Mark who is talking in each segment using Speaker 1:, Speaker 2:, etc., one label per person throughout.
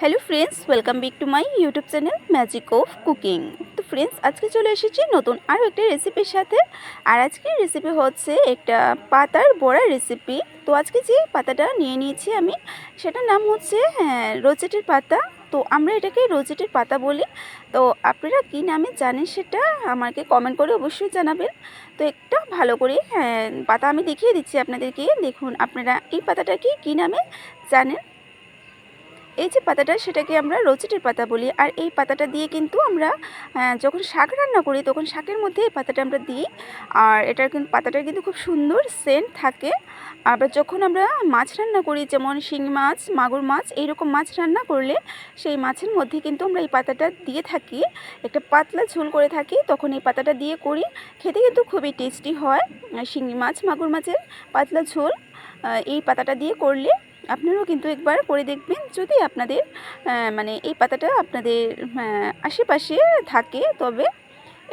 Speaker 1: Hello friends welcome back to my YouTube channel magic of cooking তো friends আজকে চলে এসেছি নতুন আরও একটা রেসিপির সাথে। আর আজকের রেসিপি হচ্ছে একটা পাতার বড়া রেসিপি তো আজকে যে পাতাটা নিয়ে নিয়েছি আমি সেটার নাম হচ্ছে হ্যাঁ, রোজেটের পাতা। তো আমরা এটাকে রোজেটের পাতা বলি। তো আপনারা কী নামে জানেন সেটা আমাকে কমেন্ট করে অবশ্যই জানাবেন। তো একটা ভালো করে হ্যাঁ, পাতা আমি দেখিয়ে দিচ্ছি আপনাদেরকে। দেখুন আপনারা এই পাতাটাকে কী নামে জানেন? এই যে পাতাটা সেটাকে আমরা রোচেটের পাতা বলি। আর এই পাতাটা দিয়ে কিন্তু আমরা যখন শাক রান্না করি তখন শাকের মধ্যে এই পাতাটা আমরা দিই। আর এটার কিন্তু, পাতাটার কিন্তু খুব সুন্দর সেন্ট থাকে। আবার যখন আমরা মাছ রান্না করি, যেমন শিঙি মাছ, মাগুর মাছ, এইরকম মাছ রান্না করলে সেই মাছের মধ্যে কিন্তু আমরা এই পাতাটা দিয়ে থাকি। একটা পাতলা ঝোল করে থাকি, তখন এই পাতাটা দিয়ে করি। খেতে কিন্তু খুবই টেস্টি হয়। শিঙি মাছ, মাগুর মাছের পাতলা ঝোল এই পাতাটা দিয়ে করলে আপনারাও কিন্তু একবার করে দেখবেন যদি আপনাদের মানে এই পাতাটা আপনাদের আশেপাশে থাকে। তবে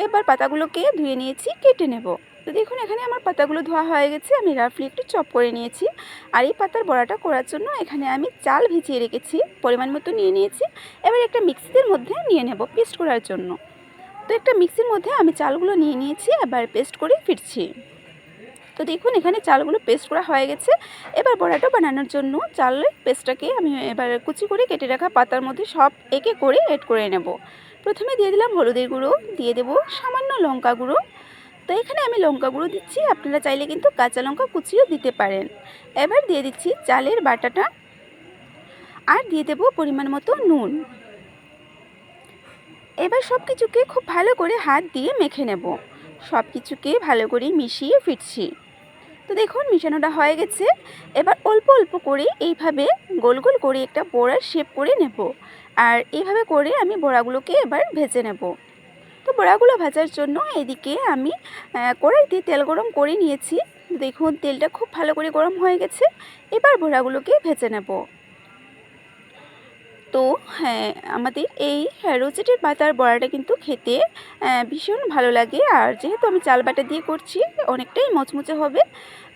Speaker 1: এবার পাতাগুলোকে ধুয়ে নিয়েছি, কেটে নেব। তো দেখুন, এখানে আমার পাতাগুলো ধোয়া হয়ে গেছে। আমি রাফলি একটু চপ করে নিয়েছি। আর এই পাতার বড়াটা করার জন্য এখানে আমি চাল ভিজিয়ে রেখেছি, পরিমাণ মতো নিয়ে নিয়েছি। এবার একটা মিক্সির মধ্যে নিয়ে নেব পেস্ট করার জন্য। তো একটা মিক্সির মধ্যে আমি চালগুলো নিয়ে নিয়েছি, এবার পেস্ট করে ফিরছি। তো দেখুন, এখানে চালগুলো পেস্ট করা হয়ে গেছে। এবার বড়াটা বানানোর জন্য চালের পেস্টটাকে আমি এবার কুচি করে কেটে রাখা পাতার মধ্যে সব একে করে এড করে নেব। প্রথমে দিয়ে দিলাম হলুদের গুঁড়ো, দিয়ে দেবো সামান্য লঙ্কা গুঁড়ো। তো এখানে আমি লঙ্কা গুঁড়ো দিচ্ছি, আপনারা চাইলে কিন্তু কাঁচা লঙ্কা কুচিও দিতে পারেন। এবার দিয়ে দিচ্ছি চালের বাটাটা আর দিয়ে দেবো পরিমাণ মতো নুন। এবার সব কিছুকে খুব ভালো করে হাত দিয়ে মেখে নেব। সব কিছুকে ভালো করে মিশিয়ে ফিরছি। তো দেখুন, মিশানোটা হয়ে গেছে। এবার অল্প অল্প করে এইভাবে গোল গোল করে একটা বড়ার শেপ করে নেব। আর এইভাবে করে আমি বড়াগুলোকে এবার ভেজে নেব। তো বড়াগুলো ভাজার জন্য এদিকে আমি কড়াইতে তেল গরম করে নিয়েছি। দেখুন, তেলটা খুব ভালো করে গরম হয়ে গেছে। এবার বড়াগুলোকে ভেজে নেব। তো হ্যাঁ আমাদের এই রোজেটের পাতার বড়াটা কিন্তু খেতে ভীষণ ভালো লাগে। আর যেহেতু আমি চাল বাটা দিয়ে করছি অনেকটাই মচমচে হবে।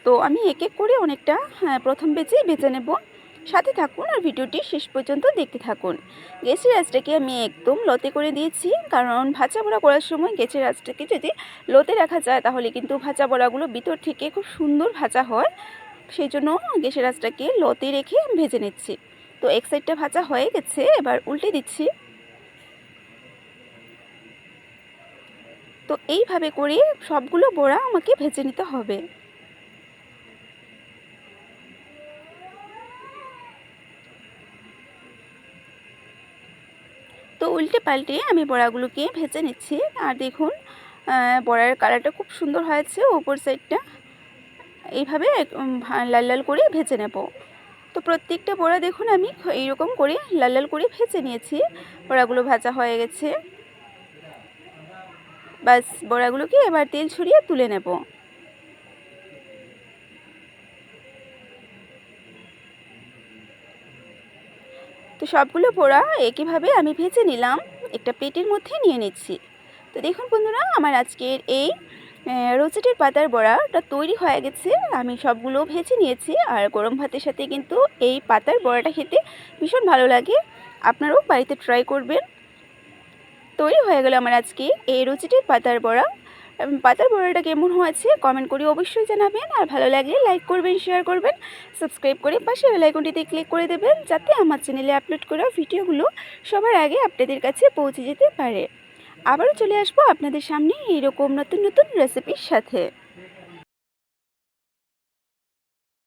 Speaker 1: তো আমি এক এক করে অনেকটা হ্যাঁ, প্রথম বেজেই বেজে নেব। সাথে থাকুন আর ভিডিওটি শেষ পর্যন্ত দেখতে থাকুন। গ্যাসের আঁচটাকে আমি একদম লতে করে দিয়েছি। কারণ ভাজা বড়া করার সময় গ্যাসের আঁচটাকে যদি লতে রাখা যায় তাহলে কিন্তু ভাজা বড়াগুলো ভিতর থেকে খুব সুন্দর ভাজা হয়। সেই জন্য গ্যাসের আঁচটাকে লতে রেখে ভেজে নিচ্ছি। তো এক সাইডটা ভাজা হয়ে গেছে, এবার উল্টে দিচ্ছি। তো এইভাবে করে সবগুলো বড়া আমাকে ভেজে নিতে হবে। তো উল্টে পাল্টে আমি বড়াগুলোকে ভেজে নিচ্ছি। আর দেখুন বড়ার কালারটা খুব সুন্দর হয়েছে ওপর সাইডটা। এইভাবে লাল লাল করে ভেজে নেব। তো প্রত্যেকটা বড়া দেখুন আমি এইরকম করে লাল লাল করে ভেজে নিয়েছি। বড়াগুলো ভাজা হয়ে গেছে। বাস, বড়াগুলোকে এবার তেল ছড়িয়ে তুলে নেব। তো সবগুলো বড়া একইভাবে আমি ভেজে নিলাম। একটা প্লেটের মধ্যে নিয়ে নিচ্ছি। তো দেখুন বন্ধুরা, আমার আজকের এই রোচেটের পাতার বড়াটা তৈরি হয়ে গেছে। আমি সবগুলো ভেজে নিয়েছি আর গরম ভাতের সাথে কিন্তু এই পাতার বড়াটা খেতে ভীষণ ভালো লাগে। আপনারাও বাড়িতে ট্রাই করবেন। তৈরি হয়ে গেল আমার আজকে এই রুচিটির পাতার বড়া। পাতার বড়াটা কেমন হয়েছে কমেন্ট করে অবশ্যই জানাবেন। আর ভালো লাগলে লাইক করবেন শেয়ার করবেন সাবস্ক্রাইব করে পাশে বেলাইকনটিতে ক্লিক করে দেবেন, যাতে আমার চ্যানেলে আপলোড করা ভিডিওগুলো সবার আগে আপনাদের কাছে পৌঁছে যেতে পারে। আবারও চলে আসব আপনাদের সামনে এরকম নতুন নতুন রেসিপির সাথে।